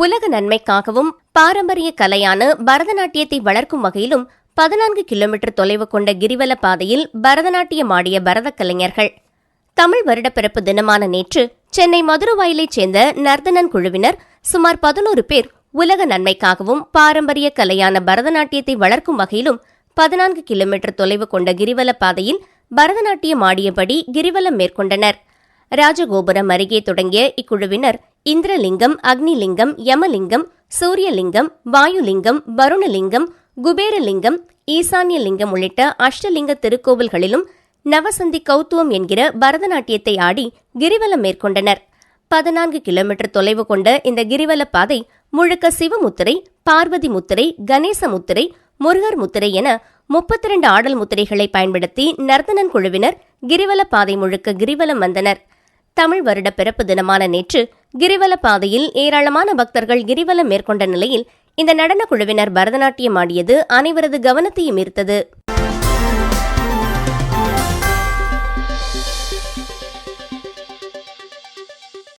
உலக நன்மைக்காகவும் பாரம்பரிய கலையான பரதநாட்டியத்தை வளர்க்கும் வகையிலும் பதினான்கு கிலோமீட்டர் தொலைவு கொண்ட கிரிவல பாதையில் பரதநாட்டியம் ஆடிய பரத கலைஞர்கள். தமிழ் வருடப்பிறப்பு தினமான நேற்று சென்னை மதுரவாயிலைச் சேர்ந்த நர்தனன் குழுவினர் சுமார் பதினோரு பேர் உலக நன்மைக்காகவும் பாரம்பரிய கலையான பரதநாட்டியத்தை வளர்க்கும் வகையிலும் பதினான்கு கிலோமீட்டர் தொலைவு கொண்ட கிரிவல பாதையில் பரதநாட்டியம் ஆடியபடி கிரிவலம் மேற்கொண்டனர். ராஜகோபுரம் அருகே தொடங்கிய இக்குழுவினர் இந்திரலிங்கம் அக்னிலிங்கம் யமலிங்கம் சூரியலிங்கம் வாயுலிங்கம் வருணலிங்கம் குபேரலிங்கம் ஈசான்யலிங்கம் உள்ளிட்ட அஷ்டலிங்க திருக்கோவில்களிலும் நவசந்தி கௌத்துவம் என்கிற பரதநாட்டியத்தை ஆடி கிரிவலம் மேற்கொண்டனர். பதினான்கு கிலோமீட்டர் தொலைவு கொண்ட இந்த கிரிவல பாதை முழுக்க சிவமுத்திரை பார்வதி முத்திரை கணேச முத்திரை முருகர் முத்திரை என முப்பத்தி இரண்டு ஆடல் முத்திரைகளை பயன்படுத்தி நர்த்தனன் குழுவினர் கிரிவல பாதை முழுக்க கிரிவலம் வந்தனர். தமிழ் வருட பிறப்பு தினமான நேற்று கிரிவல பாதையில் ஏராளமான பக்தர்கள் கிரிவலம் மேற்கொண்ட நிலையில் இந்த நடன குழுவினர் பரதநாட்டியம் ஆடியது அனைவரது கவனத்தையும் ஈர்த்தது.